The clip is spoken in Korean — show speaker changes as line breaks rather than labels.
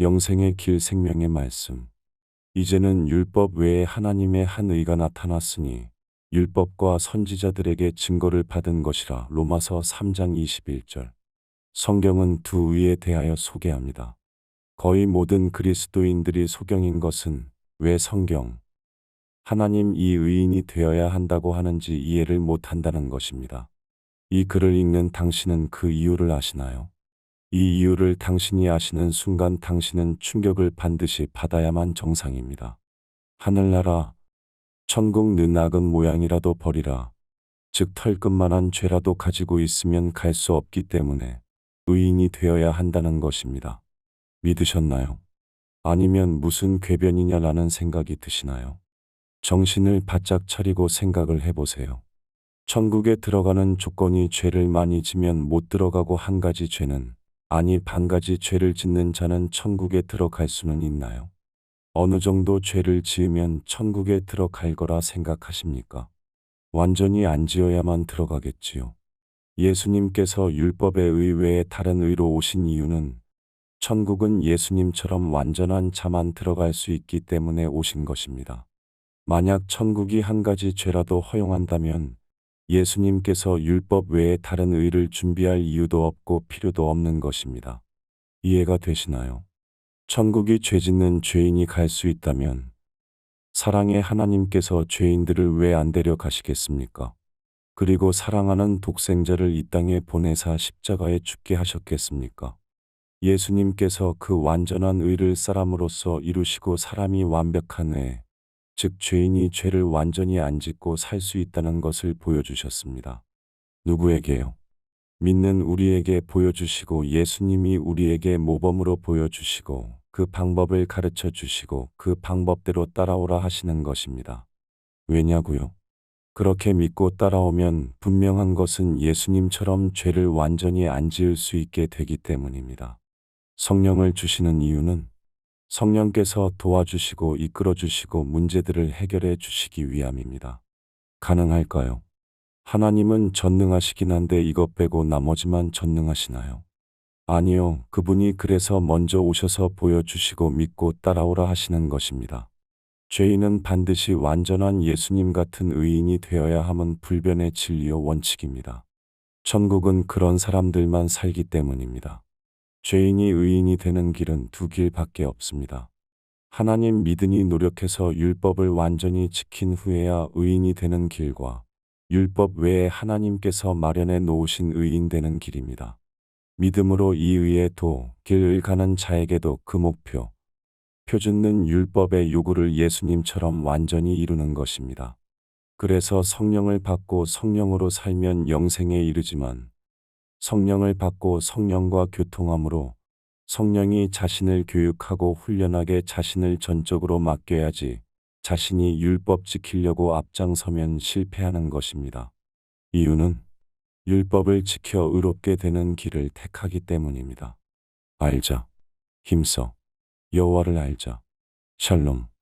영생의 길 생명의 말씀. 이제는 율법 외에 하나님의 한 의가 나타났으니 율법과 선지자들에게 증거를 받은 것이라 로마서 3장 21절. 성경은 두 의에 대하여 소개합니다. 거의 모든 그리스도인들이 소경인 것은 왜 성경, 하나님 이 의인이 되어야 한다고 하는지 이해를 못한다는 것입니다. 이 글을 읽는 당신은 그 이유를 아시나요? 이 이유를 당신이 아시는 순간 당신은 충격을 반드시 받아야만 정상입니다. 하늘나라, 천국 느낙은 모양이라도 버리라. 즉 털끝만한 죄라도 가지고 있으면 갈 수 없기 때문에 의인이 되어야 한다는 것입니다. 믿으셨나요? 아니면 무슨 궤변이냐라는 생각이 드시나요? 정신을 바짝 차리고 생각을 해보세요. 천국에 들어가는 조건이 죄를 많이 지면 못 들어가고 한 가지 죄는 아니 반 가지 죄를 짓는 자는 천국에 들어갈 수는 있나요? 어느 정도 죄를 지으면 천국에 들어갈 거라 생각하십니까? 완전히 안 지어야만 들어가겠지요. 예수님께서 율법의 의외에 다른 의로 오신 이유는 천국은 예수님처럼 완전한 자만 들어갈 수 있기 때문에 오신 것입니다. 만약 천국이 한 가지 죄라도 허용한다면 예수님께서 율법 외에 다른 의를 준비할 이유도 없고 필요도 없는 것입니다. 이해가 되시나요? 천국이 죄 짓는 죄인이 갈 수 있다면 사랑의 하나님께서 죄인들을 왜 안 데려가시겠습니까? 그리고 사랑하는 독생자를 이 땅에 보내사 십자가에 죽게 하셨겠습니까? 예수님께서 그 완전한 의를 사람으로서 이루시고 사람이 완벽한 애, 즉 죄인이 죄를 완전히 안 짓고 살 수 있다는 것을 보여주셨습니다. 누구에게요? 믿는 우리에게 보여주시고 예수님이 우리에게 모범으로 보여주시고 그 방법을 가르쳐 주시고 그 방법대로 따라오라 하시는 것입니다. 왜냐고요? 그렇게 믿고 따라오면 분명한 것은 예수님처럼 죄를 완전히 안 지을 수 있게 되기 때문입니다. 성령을 주시는 이유는 성령께서 도와주시고 이끌어 주시고 문제들을 해결해 주시기 위함입니다. 가능할까요? 하나님은 전능하시긴 한데 이것 빼고 나머지만 전능하시나요? 아니요. 그분이 그래서 먼저 오셔서 보여주시고 믿고 따라오라 하시는 것입니다. 죄인은 반드시 완전한 예수님 같은 의인이 되어야 함은 불변의 진리요 원칙입니다. 천국은 그런 사람들만 살기 때문입니다. 죄인이 의인이 되는 길은 두 길밖에 없습니다. 하나님 믿으니 노력해서 율법을 완전히 지킨 후에야 의인이 되는 길과 율법 외에 하나님께서 마련해 놓으신 의인 되는 길입니다. 믿음으로 이 의의 도, 길을 가는 자에게도 그 목표, 표준는 율법의 요구를 예수님처럼 완전히 이루는 것입니다. 그래서 성령을 받고 성령으로 살면 영생에 이르지만 성령을 받고 성령과 교통함으로 성령이 자신을 교육하고 훈련하게 자신을 전적으로 맡겨야지 자신이 율법 지키려고 앞장서면 실패하는 것입니다. 이유는 율법을 지켜 의롭게 되는 길을 택하기 때문입니다. 알자. 힘써. 여호와를 알자. 샬롬.